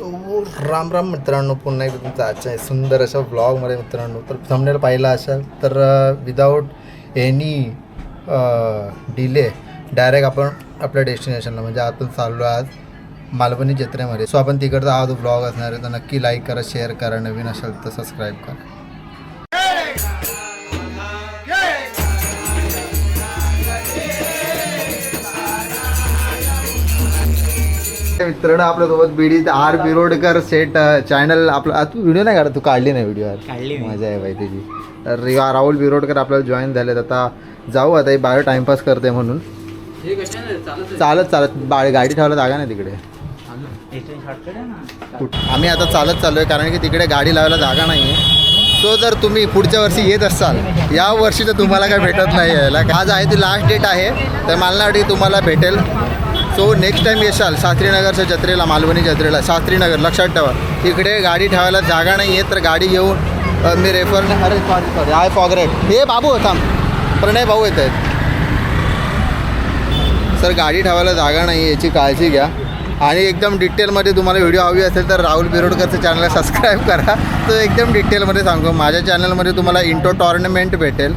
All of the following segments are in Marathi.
सो राम राम मित्रांनो पुन्हा एकदा तुमचा आजच्या सुंदर अशा ब्लॉगमध्ये मित्रांनो. तर थंबनेल पाहिला असाल तर विदाऊट एनी डिले डायरेक्ट आपण आपल्या डेस्टिनेशनला म्हणजे आपण चाललो आज मालवणी जत्रेमध्ये. सो आपण तिकडचा हा जो ब्लॉग असणार आहे तर नक्की लाईक करा शेअर करा नवीन असेल तर सबस्क्राईब करा. मित्रांनो आपल्यासोबत BD R Birodkar set channel आपला तू व्हिडिओ नाही काढत? तू काढली नाही व्हिडिओ काढली. मजा आहे बाई त्याची तर राहुल बिरोडकर आपल्याला जॉईन झालेत. आता जाऊ आता बायो टाइमपास करते म्हणून. चालत चालत. बा गाडी ठेवायला जागा नाही तिकडे. आम्ही आता चालत चाललो आहे कारण की तिकडे गाडी लावायला जागा नाही आहे सो जर तुम्ही पुढच्या वर्षी येत असाल या वर्षी तर तुम्हाला काय भेटत नाही यायला आज आहे ती लास्ट डेट आहे तर मला वाटत तुम्हाला भेटेल. सो नेक्स्ट टाईम येशाल शास्त्रीनगरच्या जत्रेला मालवणी जत्रेला शास्त्रीनगर लक्षात ठेवा. इकडे गाडी ठेवायला जागा नाही आहे तर गाडी घेऊन मी रेफर अरे सॉरी सॉरी आय फॉगरेट हे बाबू होता प्रणय भाऊ येत आहेत. सर गाडी ठेवायला जागा नाही याची काळजी घ्या. आणि एकदम डिटेलमध्ये तुम्हाला व्हिडिओ हवी असेल तर राहुल बिरोडकरचं चॅनलला सबस्क्राईब करा. तो एकदम डिटेलमध्ये सांगतो. माझ्या चॅनलमध्ये तुम्हाला इंटो टॉर्नामेंट भेटेल.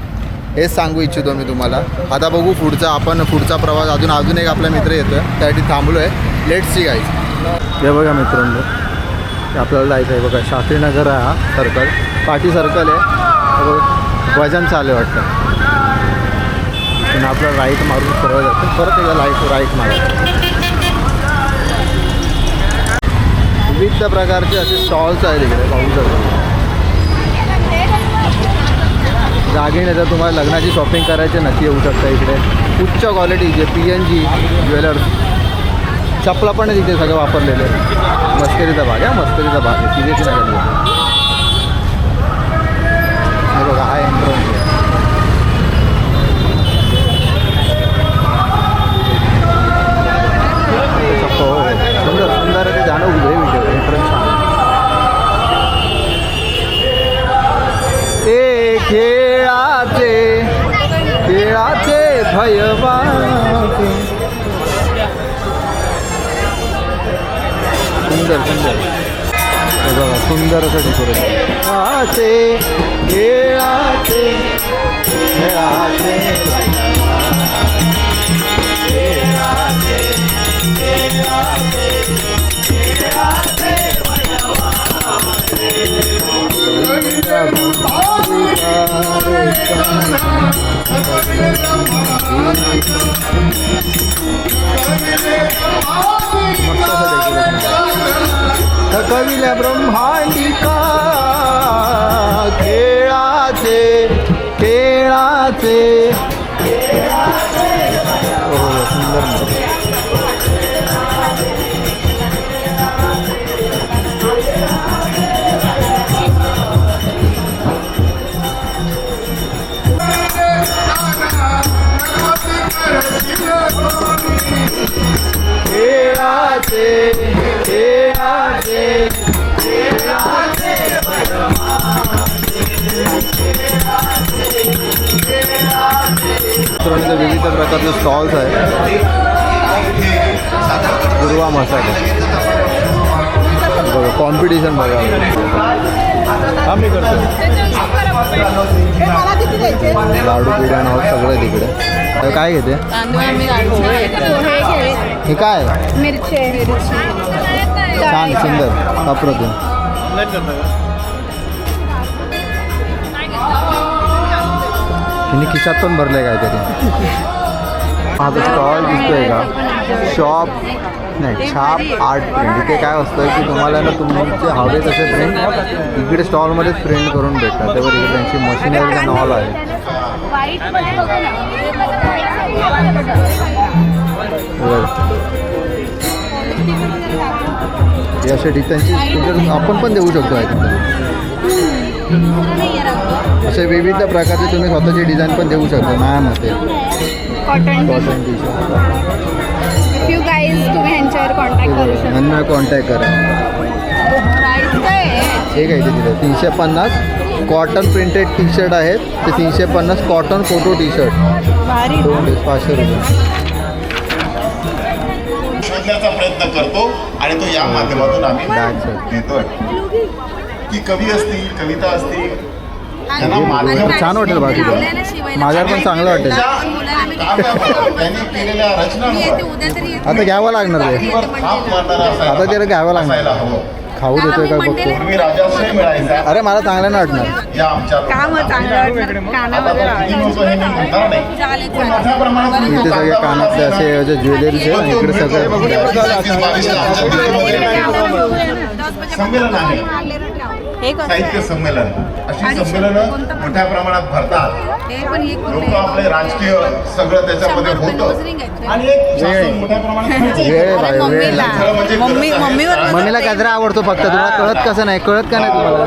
हेच सांगू इच्छितो मी तुम्हाला. आता बघू पुढचा आपण पुढचा प्रवास अजून अजून एक आपला मित्र येतो त्यासाठी थांबलो आहे लेट सी गाईज हे बघा मित्रांनो आपल्याला जायचं आहे. बघा शास्त्रीनगर आहे हा सर्कल पाठी सर्कल आहे. वजन चालू आहे वाटतं. पण आपलं राईट मारून सरळ जातो. परत एकदा लाइट राईट मारा. विविध प्रकारचे असे स्टॉल्स आहेत इकडे पाहू शकतो. दागिने जर तुम्हाला लग्नाची शॉपिंग करायची नक्की येऊ शकता इकडे. उच्च क्वालिटीचे पी एन जी ज्वेलर्स चपला पण तिथे सगळं वापरलेले. मस्करीचा भाग आहे मस्करीचा भाग आहे तिथे नाही बघा हा एंट्रन्स आहे. हो हो. सुंदर सुंदर ते जाणं 가여봐도 손절 손절 여자가 손자를 사진 돌렸어 아떼 예아떼 예아떼 कविल्या ब्रह्मांडिका खेळाचे खेळाचे प्रकारचे स्टॉल्स आहेत दुर्वा मसाले. बघा कॉम्पिटिशन बघा. हा मी करतो. लाडू बिर्याणी आहोत सगळं तिकडे. तर काय घेते? हे हे काय? मिरची. मिरची. छान सुंदर अप्रतिम हिने खिशात पण भरलंय काहीतरी. हा जो स्टॉल दिसतोय का? शॉप नाही छाप आर्ट प्रिंट इथे काय असतं की तुम्हाला ना तुमचे हवे तसे प्रिंट इकडे स्टॉलमध्येच प्रिंट करून भेटतात. त्यावर इकडे त्यांची मशिनरीचा नॉल आहे. यासाठी त्यांची डिझाईनची आपण पण देऊ शकतो आहे असे विविध प्रकारचे तुम्ही स्वतःची डिझाईन पण देऊ शकता माझ्या मते cotton cotton T shirt few guys तुम्ही ह्यांच्यावर कॉन्टॅक्ट करू शकता. यांना कॉन्टॅक्ट करा. प्राईस काय आहे हे तिथे तीनशे पन्नास कॉटन प्रिंटेड टी शर्ट आहेत. ते तीनशे पन्नास कॉटन फोटो टी शर्ट भारी दोन पाचशे रुपये. शोधण्याचा प्रयत्न करतो आणि तो या माध्यमातून आम्ही. देतोय की कवी असतील कविता असतील त्यांना माध्यम खूप छान वाटेल बाकी माझ्यावर पण चांगलं वाटेल. त्यांनी केलेल्या रचना आता घ्यावं लागणार असायला आता त्याला घ्यावं लागणार. खाऊ देतोय का बघतो अरे मला चांगलं नाही वाटणार हे इथे सगळे कानातले असे जे आहे आणि इकडे सगळं संमेलन आहे हे साहित्य आहे? संमेलन. अशी संमेलनं? मोठ्या प्रमाणात भरतात. पण एक लोक आपले राजकीय सगळं त्याच्यामध्ये होतं. आणि एक मोठ्या प्रमाणात मम्मीला. गजरा आवडतो फक्त तुला. कळत कसं नाही? कळत का नाही तुम्हाला?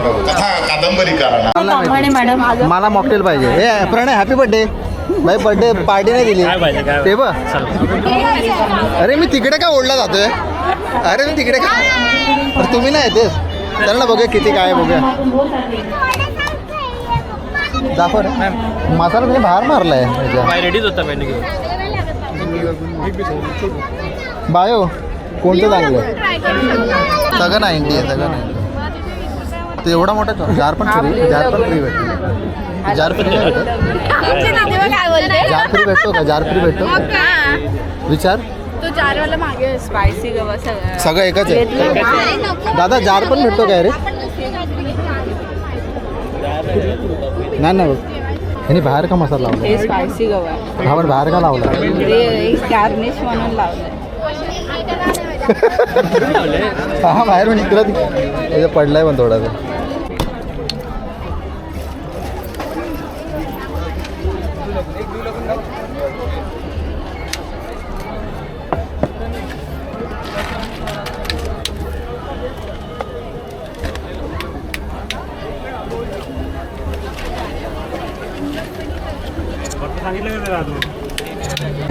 मला माहिती. मला मॉकटेल पाहिजे. हे प्रणय हॅपी बर्थडे भाई बर्थडे पार्टी नाही दिली. ते बघ. अरे मी तिकडे का ओढला जातोय? अरे मी तिकडे का तुम्ही नाही येते. चल ना बघूया किती काय बघूया दाखव रे. मसाला तुम्ही बाहेर मारलाय. ह्याच्या. रेडीच होता बायो कोणतं चांगलं? सगळं नाईन्टी आहे सगळं नाईन्टी ते एवढा मोठा जार पण फ्री जार पण फ्री भेटतो. जार फ्री नाही भेटत. काय बोलते जार फ्री भेटतो का? जार फ्री भेटतो? विचार. तो मागे स्पायसी गवा सगळं. सगळं एकच आहे? दादा जार पण भेटतो काय रे? नाही ना बघ. ह्यानी बाहेर का मसाला लावला? हे स्पायसी गवा हा पण बाहेर का लावला? गार्निश म्हणून लावलंय. हा बाहेर पण इकडं पडलाय पण थोडासा.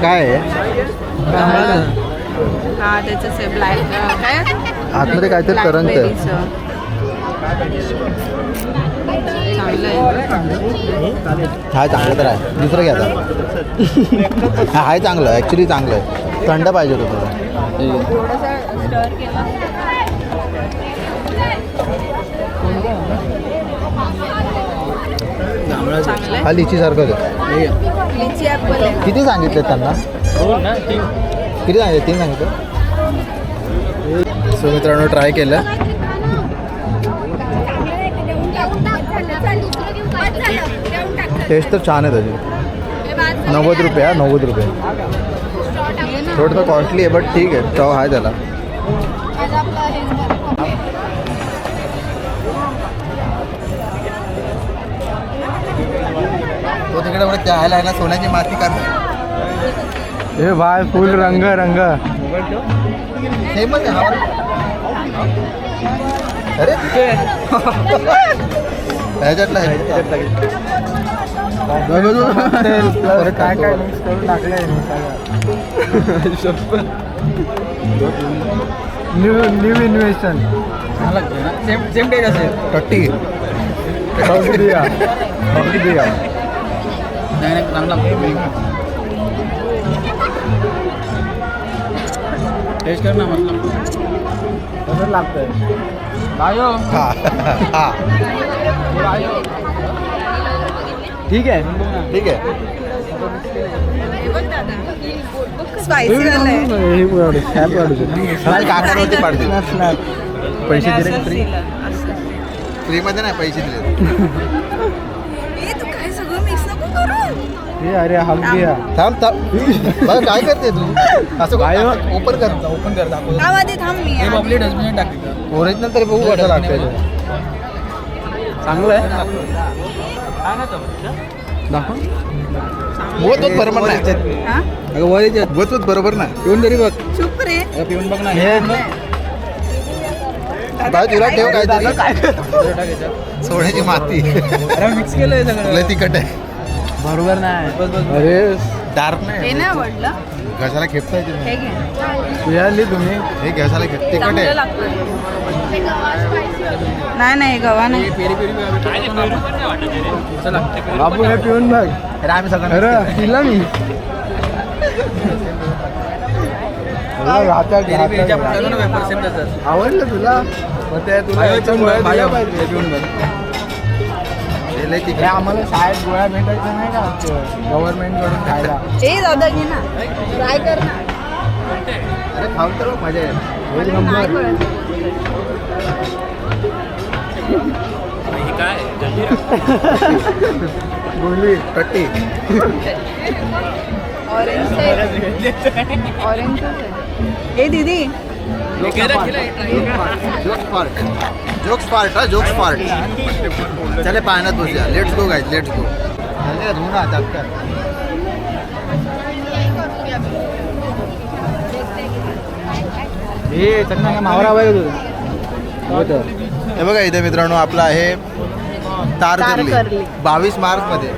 काय आहे? हा आहे ब्लॅक काय? आतमध्ये काहीतरी करंट आहे. चांगलं आहे. हाय चांगलं तर आहे. दुसरं घ्या आता. हा हाय चांगलं ॲक्च्युली चांगलं आहे. थंड पाहिजे होतं तुला. थोडंसं स्टर केलं. चांगलं हा लिचीसारखंच आहे. किती सांगितले त्यांना? हो किती सांगितले तीन सांगितलं सो मित्रांनो ट्राय केलं. टेस्ट तर छान आहे त्याची. नव्वद रुपये हा नव्वद रुपये. थोडंसं कॉस्टली आहे बट ठीक आहे. चव आहे त्याला. एवढं द्यायला आहे ना सोन्याची माती करतो हे भाई फुल रंग रंग. आहे अरे. ह्याच्यातला काय काय मिक्स करून टाकलंय new new invention same taste असेल. टट्टी दिया दिया नाही नाही चांगला टेस्ट कर ना मस्त कसं लागतंय बायो ठीक आहे ठीक आहे पैसे दिले. फ्रीमध्ये नाही पैसे दिले हे अरे दिया थांब थांब। बघ काय करते तू? असं काय हो? ओपन कर ओपन कर दाखव आवाज थांब मी हे डस्टबिन टाकते ओरिजिनल तरी बघू कसं लागतंय ते. चांगलं आहे. दाखव. बरोबर नाही. हा? अगं वर येते वत वत बरोबर नाही. पिऊन तरी बघ. चुप रे. पिऊन बघ ना. हे बाय तुला ठेव काय सोन्याची माती. अरे मिक्स केलंय सगळं. तिखट आहे. बरोबर नाही. अरे डार्क हे नाही नाही आवडलं. घशाला खेपता येते हे घे. मिळाली तुम्ही? हे घशाला खेप तिखट चांगलं आहे. लागतं. नाही नाही गवा नाही. बाबू हे पिऊन बघ. अरे आम्ही सगळं अरे पिला मी. आवडलं तुला? मग ते तुला आयो, याच्या पिऊन गोळ्या बघ, दिल्या आयो, पाहिजे. हे पिऊन बघ. हे लय हे तिखट. आम्हाला शाळेत गोळ्या भेटायच्या नाही का? गव्हर्नमेंटकडून खायला. ए दादा घे ना ट्राय कर ना. अरे खाऊन तर मजा येईल. कळत. बोलली कट्टी. ऑरेंज ऑरेंज ए दीदी जोक्स पार्ट जोक्स पार्ट हा जोक्स पार्ट चले पाण्यात बसूया. Let's go guys let's go धुवून हातात हे काय मावरा हे बघा इथे मित्रांनो आपलं आहे तारकर्ली. बावीस मार्च मध्ये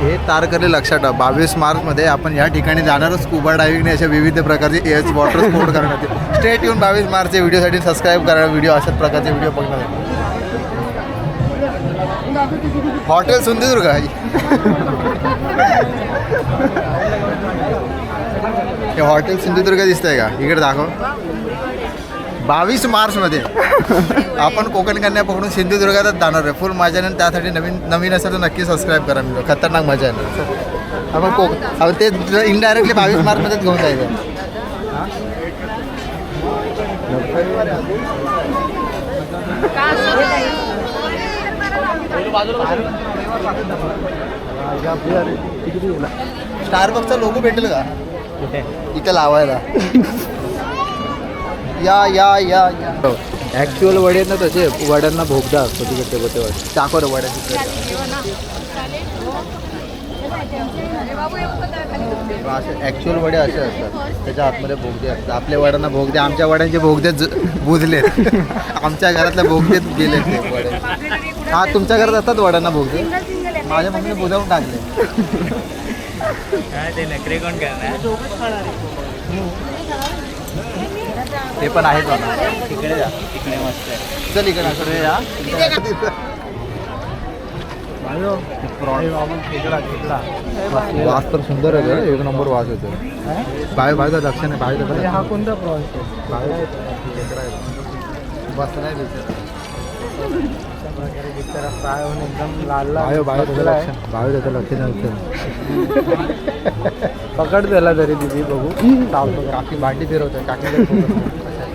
हे तारकर्ली लक्षात ठेवा. बावीस मार्चमध्ये आपण या ठिकाणी जाणारच स्कूबा डायव्हिंगने अशा विविध प्रकारचे एअर्स वॉटर स्पोर्ट करण्यात स्टेट येऊन बावीस मार्चच्या व्हिडिओसाठी सबस्क्राईब करा. व्हिडिओ अशाच प्रकारचे व्हिडिओ बघणार हॉटेल सिंधुदुर्ग हे हॉटेल सिंधुदुर्ग दिसतंय का? इकडे दाखव. बावीस मार्चमध्ये. आपण कोकण कन्या पकडून सिंधुदुर्गातच जाणार आहे. फुल मजा येईल त्यासाठी नवीन नवीन असेल तर नक्की सबस्क्राईब करा मी. खतरनाक मजा येईल आपण कोक ते इनडायरेक्टली बावीस मार्चमध्येच घेऊन जायचं स्टारबक्सचा लोगो भेटेल का? इथे लावायला. या या या या. ॲक्च्युअल वडे ना तसे वड्यांना भोगदा असतो तिकडे ते वडे टाको रे ॲक्च्युअल वडे. असे असतात. त्याच्या आतमध्ये भोगदे असतात. आपल्या वड्यांना भोगदे आमच्या वड्यांचे भोगदे बुजलेत. आमच्या घरातल्या भोगदेत गेलेत ते वडे. हा तुमच्या घरात असतात वड्यांना भोगदे? माझ्या मम्मीने बुजावून टाकले. ते पण आहेत मला तिकडे जा. तिकडे मस्त आहे. चल इकडे. रे या वास तर सुंदर आहे रे, एक नंबर वास येतो बाय बायचा लक्ष नाही. बाय हा कोणता प्रॉन्स आहे. बस नाही बिचारा. बिचारा होऊन एकदम त्याचं बसला आहे. लक्ष बायो त्याचं लक्ष नव्हतं पकड त्याला तरी दिदी बघू. चालतो काकी भांडी फिरवतं काकी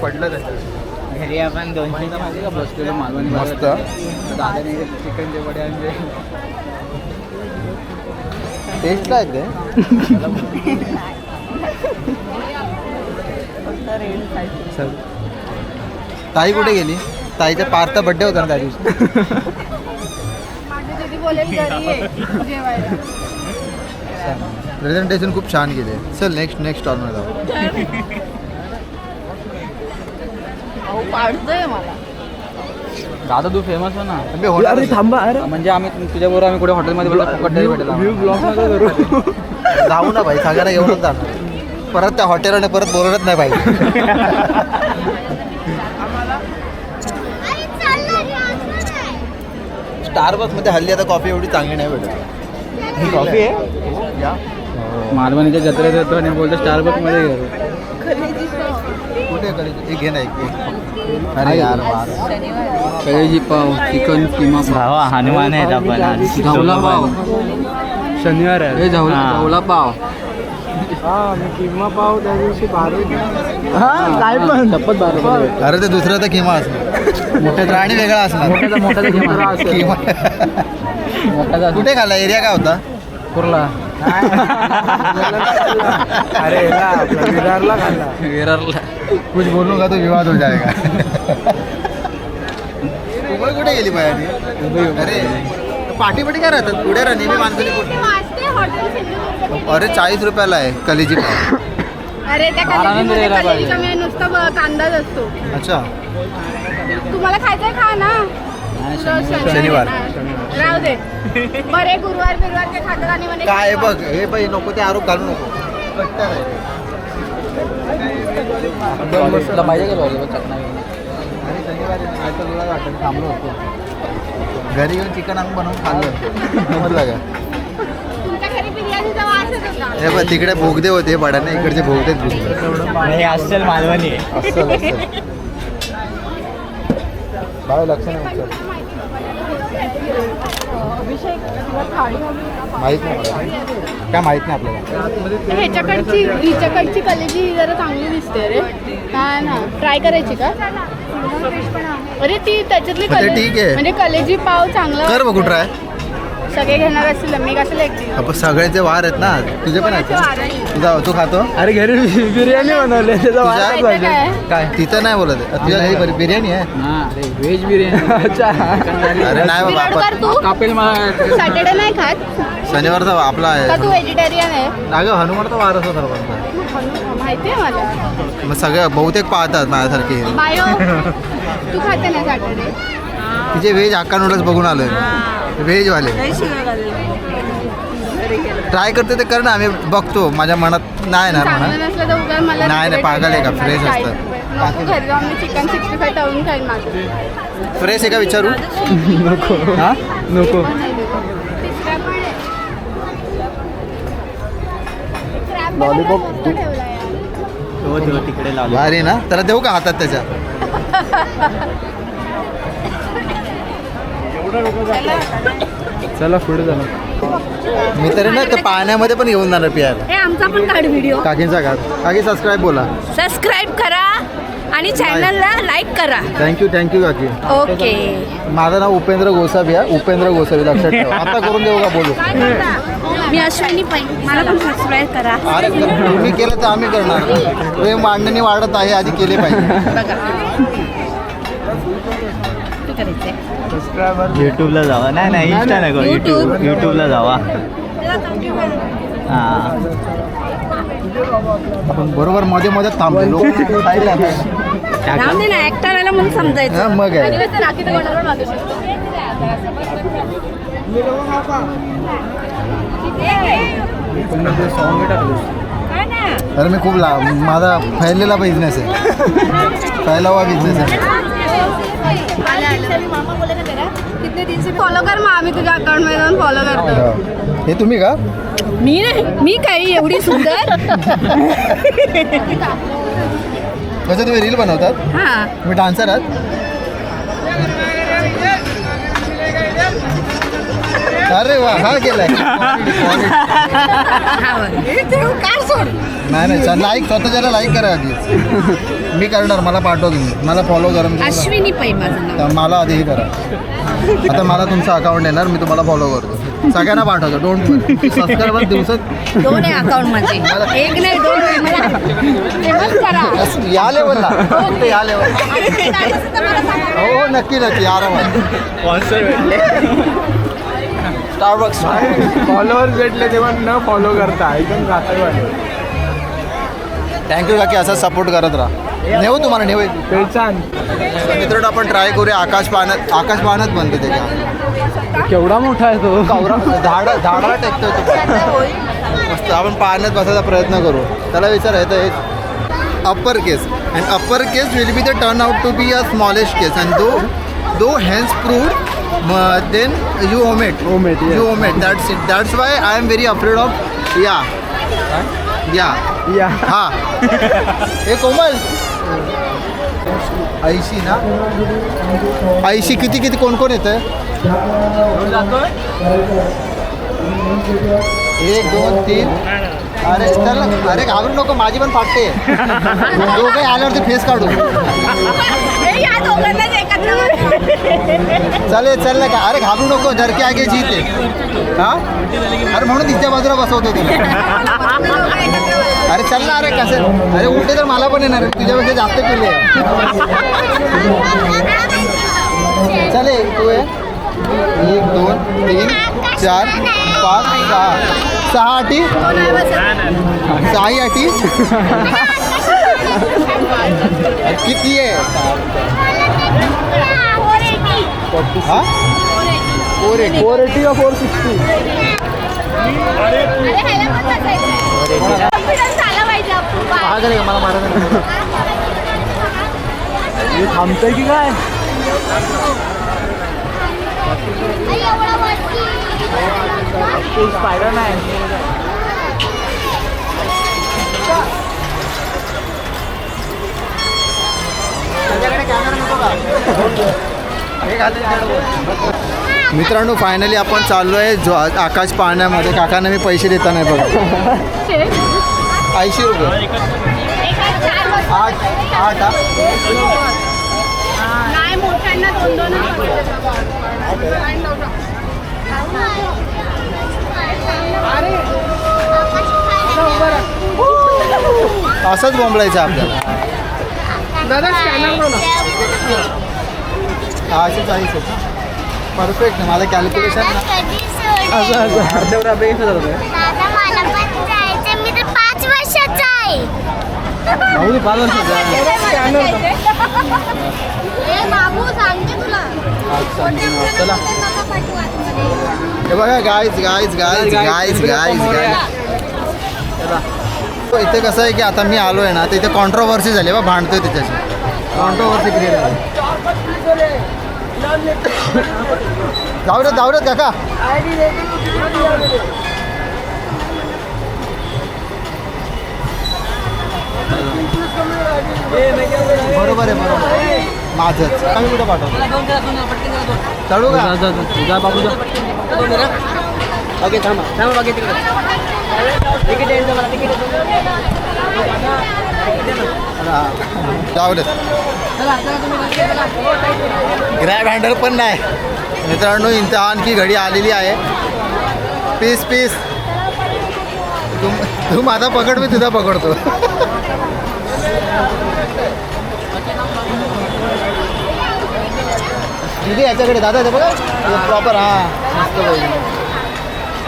पडलं त्याचं. घरी आपण दोनशे बसलेलो मालवणी मस्त. दादाने चिकनचे वडे आणले. टेस्ट काय ते. ताई कुठे गेली? ताईचा पार्था बड्डे होता ना त्या दिवशी. प्रेझेंटेशन खूप छान केले. चल नेक्स्ट नेक्स्ट स्टॉलमध्ये जाऊ. दादा तू फेमस हो ना. होणार अरे थांबा अरे. म्हणजे आम्ही तुझ्याबरोबर आम्ही कुठे हॉटेलमध्ये बोलला फुकट तरी भेटेल व्ह्यू ब्लॉग नका करू. जाऊ ना भाई सगळ्यांना घेऊनच जाणार. परत त्या हॉटेलने परत बोलवत नाही पाहिजे स्टारबक्समध्ये हल्ली आता कॉफी एवढी चांगली नाही भेटत. कॉफी आहे? या. मालवणीच्या जत्रेत येतो आणि बोलतो स्टारबकमध्ये गेलो. कुठे हे घे ना एक घे. अरे यार कळेजी पाव चिकन किमा भावा हनुमान आहेत आपण. पाव. शनिवार आहे. हे हा. झवला पाव. हा हा काय पण. शपथ बारा. अरे ते दुसरं तर किमा असणार. मोठ्या राणी वेगळा असणार. मोठ्याचा मोठ्याचा किमा किमा मोठ्याचा कुठे खाल्ला? एरिया काय होता? कुर्ला. अरे विरारला खाल्ला. विरारला. कुछ बोलू का तो विवाद हो जाएगा? मुंबई कुठे गेली बाया अरे पाठी पाठी काय राहतात? पुढे नेहमी माणसाने कुठे अरे चाळीस रुपयाला आहे कलेजी पाव. अरे त्या कलेजीमध्ये. कलेजी कमी नुसता कांदाच असतो. अच्छा. तुम्हाला खायचंय खा ना. शनिवार. राहू दे. बरे गुरुवार बिरुवार ते खातात आणि म्हणे काय बघ हे बघ नको ते आरोप घालू नको. कट्टर आहे. तुला पाहिजे का लॉलीपॉप चटणी? आणि शनिवारी नाही तर तुला वाटतं थांबलो होतो. घरी येऊन चिकन आणून बनवून खाल्लं. समजलं का तुमच्या घरी बिर्याणीचा वास हे बघ तिकडे भोगदे होते बडाने इकडचे भोगदेच भोगदे. हे असेल मालवणी. आहे अस्सल. लक्ष नाही. माहीत नाही काय माहीत नाही आपल्याला? ह्याच्याकडची हिच्याकडची कलेजी जरा चांगली दिसते रे. हा ना. ट्राय करायची का? अरे ती त्याच्यातली मग ते कले ठीक आहे. म्हणजे कलेजी पाव चांगला कर बघू ट्राय सगळे घेणार असतील मी कसं एकटी आपण सगळ्याचे वार आहेत ना तुझे पण आहेत ना? तुझा तू खातो? अरे घरी बिर्याणी बनवली त्याचा वास पाहिजे काय? तिथं नाही बोलत आहे. तुझ्या घरी बरी- बिर्याणी आहे? हा अरे व्हेज बिर्याणी. अच्छा. अरे नाही बाबा विराट कर आपण तू कापेल मला सॅटर्डे नाही खात. शनिवारचा आपला का तू आहे व्हेजिटेरियन आहे? अगं हनुमानचा वार असतो सर्वांचा. माहिती आहे मला. मग सगळं बहुतेक पाहतात माझ्यासारखे. बायो. तू खाते ना सॅटर्डे तिचे व्हेज हक्का नूडल्स बघून आलोय व्हेज वाले. ट्राय करते ते कर ना आम्ही बघतो. माझ्या मनात नाही ना म्हणा. नाही, नाही, पागल आहे का? होतं. Fresh काय- असतं. नको घरी जाऊन मी चिकन सिक्स्टी फाय खाईन फ्रेश आहे का विचारू? नको. हा? नको. यार. तो तो तिकडे लावला भारी ना? त्याला देऊ का हातात त्याच्या? चला. पुढे चला मी तरी ना ते पाण्यामध्ये पण घेऊन जाणार हे आमचा पण काढ व्हिडिओ काकींचा घाट काकी सबस्क्राईब बोला. सबस्क्राईब करा आणि चॅनलला लाईक करा. थँक्यू थँक्यू काकी. ओके माझं नाव उपेंद्र गोसावी आहे. उपेंद्र गोसावी लक्षात ठेवा. आता करून देऊ का बोलू? मी अश्विनी पै मला पण सबस्क्राईब करा. अरे तुम्ही केलं तर आम्ही करणार. प्रेम मांडणी वाढत आहे आधी केले पाहिजे. बघा. करायचंय. सबस्क्रायबर युट्यूबला जावा. नाही नाही इंस्टा नको युट्यूब युट्यूबला जावा. हा. आपण बरोबर मध्ये मध्ये थांबलो लोक दे ना आला म्हणून समजायचं. हा, मग आहे. काय ना अरे मी खूप ला माझा फैललेला बिझनेस आहे. फैलावा बिझनेस आहे. फॉलो कर मग आम्ही तुझ्या अकाउंटमध्ये जाऊन फॉलो करतो. हो. हे. तुम्ही का? मी नाही मी काही एवढी सुंदर. कसं तुम्ही रील बनवतात? हा. तुम्ही डान्सर आहात? अरे वा हा सोड? नाही नाही लाईक स्वतःच्याला लाईक करा आधी मी करणार मला पाठवा तुम्ही. मला फॉलो करा मी तुम्हाला- अश्विनी पै माझं नाव. तर मला आधी हे करा. आता मला तुमचं अकाउंट येणार मी तुम्हाला फॉलो करतो. सगळ्यांना पाठवतो डोंट सबस्क्रायबर दिवसात दोन आहे अकाउंट माझे एक नाही दोन आहे. मला फेमस करा. असं या लेवलला फक्त या लेवलला हो हो नक्की नक्की. आरामात. स्टारबक्स फॉलोअर्स भेटले तेव्हा न फॉलो करता. एकदम घातक वाटलं थँक्यू काकी. असा सपोर्ट करत राहा. नेऊ तुम्हाला नेऊ. पेचान. मित्र आपण ट्राय करूया. आकाश पाहण्यात आकाश पाहण्यात बनते त्याच्या केवढा मोठा आहे तो. कवरा झाड झाडाला टेकतोय तो. मस्त. आपण पाहण्यात बसायचा प्रयत्न करू. त्याला विचारायचं हे upper case and upper case will be the turn out to be a smallest case and though though hence proved then you omit Omit, yes. You omit that's it that's why I am very afraid of या या या हा हे कोमल ऐंशी ना ऐंशी किती किती कोण कोण येतं एक दोन तीन. अरे चल ना. अरे घाबरू नको. माझी पण फाटते. दोघे आल्यावरती फेस काढू. चालेल चल ना का। अरे घाबरू नको जरके आगे जीते। हा? अरे म्हणून तिच्या बाजूला बसवतो तुला अरे चल ना अरे कसं? अरे उलटे तर मला पण येणार तुझ्यापेक्षा जास्त केले चले तू ये. एक दोन तीन चार पाच सहा. सहा अटी सहाही अटी किती आहे? हा? Four eighty. फोर एटी का फोर सिक्स्टी मला मारा हे थांबतंय की काय स्पायडर नाही मित्रांनो फायनली आपण चाललो आहे जो आकाश पाहण्यामध्ये. काकांना मी पैसे देता नाही बघा. ऐंशी रुपये. आठ आठ हा. असंच बोंबलायचं आपल्याला. दादा स्कॅनर बोला असे चाळीस परफेक्ट मला कॅल्क्युलेशन असं असं. अर्ध्यावर अभ्यास होता दादा मला पण जायचं मी तर पाच वर्षाचा आहे. भाऊ पाच वर्षाचा ए बाबू सांगते तुला. चला. हे बघा guys guys guys guys guys guys इथे कसं आहे की आता मी आलो आहे ना तर इथे कॉन्ट्रोवर्सी झाली बा भांडतोय त्याच्याशी कॉन्ट्रोवर्सी क्रिएट झाली. जाऊ देत जाऊ देत काका. बरोबर आहे बरोबर आहे. माझंच. आम्ही कुठं पाठवतो? चढू का? बाबू ओके थांबा. थांबा बाकी तिकडे. तिकीट यायचं मला तिकीट. जाऊ ग्रॅब हँडल पण नाही. मित्रांनो इथं आणखी घडी आलेली आहे. पीस पीस तू तू माझा पकड मी तुझा पकडतो. दिदी याच्याकडे दादा बघा. प्रॉपर हा मस्त पाहिजे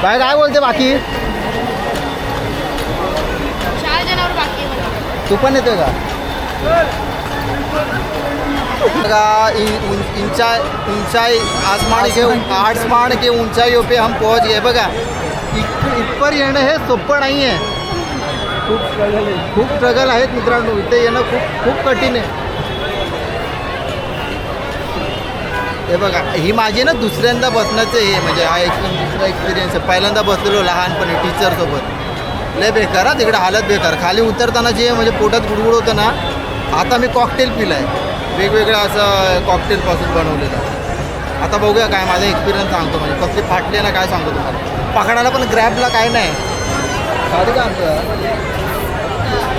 काय काय बोलते बाकी. तू पण येतोय का? बघा इन- उं- ऊंचाई ऊंचाई आसमान के आसमान के ऊंचाइयों पे हम पहुंच गए। बघा इथपर येणं हे सोपं नाही आहे खूप खूप स्ट्रगल आहेत मित्रांनो. इथे येणं खूप खूप कठीण आहे. हे बघा ही माझी ना दुसऱ्यांदा बसण्याचं हे म्हणजे हा एक्सपिरियन्स दुसरा एक्सपिरियन्स आहे. पहिल्यांदा बसलेलो लहानपणी टीचरसोबत लय बेकार हा तिकडे हालत बेकार. खाली उतरताना जे म्हणजे पोटात गुडगुड होतं ना आता मी कॉकटेल पिला आहे वेगवेगळं असं कॉकटेलपासून बनवलेलं. आता बघूया काय माझा एक्सपिरियन्स सांगतो म्हणजे. कसली फाटली आहे ना काय सांगतो तुम्हाला. पकडायला पण ग्रॅबला काय नाही. साधी का आमचं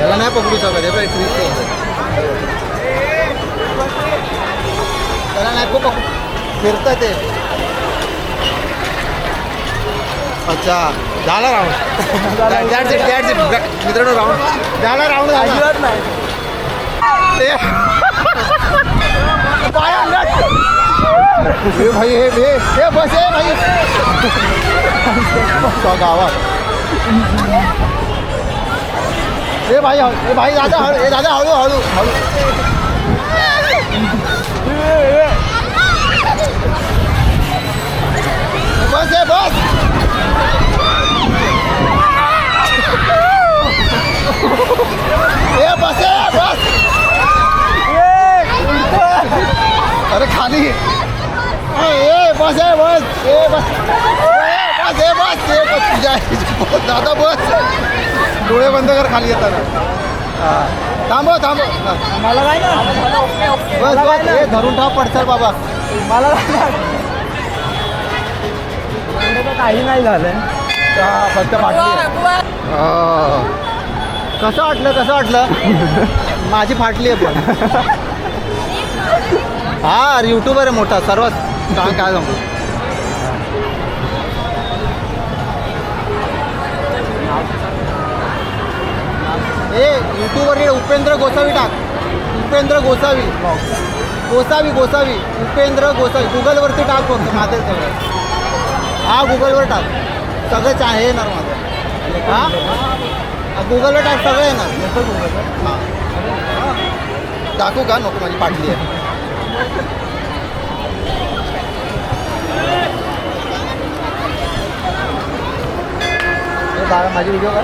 याला नाही पकडू शकत हे बाई ट्रिक त्याला नाही खूप पकडू फिरतं ते. अच्छा झाला round that's it that's it मित्रांनो राऊंड झाला राऊंड अजिबात नाही. हे भाई हे हे हे बस हे भाई. गावात. हे भाई हे भाई दादा हळू हे दादा हळू हळू हळू. हे बस ए बस ए बस अरे खाली ए बस ए बस ए बस बस ए बस ए बस तुझ्या बस दादा बस डोळे बंद कर खाली येताना. थांबव थांबव मला काय ना बस बस धरून ठेवा पडसर बाबा मला काही नाही झालं फक्त कसं वाटलं कसं वाटलं? माझी फाटली आहे पण. हा युट्यूबर आहे मोठा सर्वात सांग काय सांगू? ए युट्यूबर हे उपेंद्र गोसावी टाक. उपेंद्र गोसावी. गोसावी गोसावी. उपेंद्र गोसावी. गुगलवरती टाक फक्त माझं सगळं हा गुगलवर टाक. सगळंच आहे येणार माझं. हा? गुगलवर टाक सगळं येणार. हां. टाकू का? नको माझी पाटली आहे. हे माझी व्हिडिओ का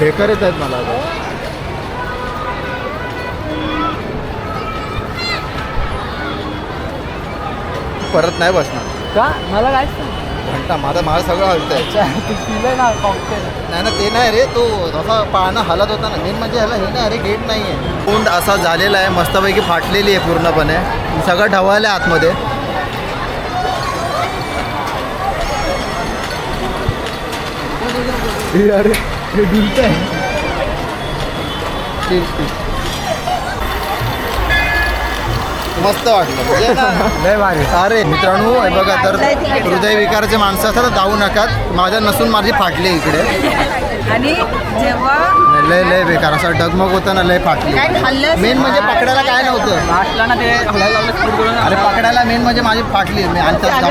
बेकार येत आहेत मला आता. परत नाही बसणार. का? मला काय घंटा माझं माझं सगळं हलतंय. पिलं ना कॉकटेल नाही ना ते नाही रे तो जसा पाळणा हलत होता ना. मेन म्हणजे ह्याला हे नाही रे गेट नाही आहे कोंड असा झालेला आहे मस्तपैकी फाटलेली आहे पूर्णपणे. सगळं ढवळलं आहे आतमध्ये अरे हे डुलत आहे मस्त वाटलं. म्हणजे ना लय भारी. अरे मित्रांनो हे बघा तर हृदयविकाराचे माणसं असतात जाऊ नकात माझ्या नसून माझी फाटली इकडे. आणि जेव्हा लय लय बेकार असं डगमग होतं ना लय फाटली. काय खाल्लं मेन म्हणजे पकडायला काय नव्हतं. लास्टला ना ते हलायला लागलं स्पीड करून. अरे पकडायला मेन म्हणजे माझी फाटली. मी आणि त्यात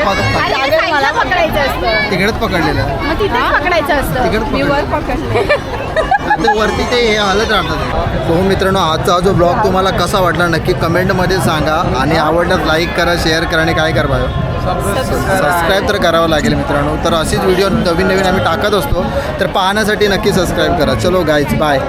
पकडायचं असतं. तिकडेच पकडलेलं. मग पकडायचं असतं. मी वर पकडले. ते वरती ते हे हलत राहतात. हो मित्रांनो आजचा हा जो ब्लॉग तुम्हाला कसा वाटला नक्की कमेंटमध्ये सांगा. आणि आवडल्यास लाईक करा शेअर करा आणि काय करा सबस्क्राईब तर करावं लागेल मित्रांनो. तर अशीच व्हिडिओ नवीन नवीन आम्ही टाकत असतो. तर पाहण्यासाठी नक्की सबस्क्राईब करा. चलो गाईज बाय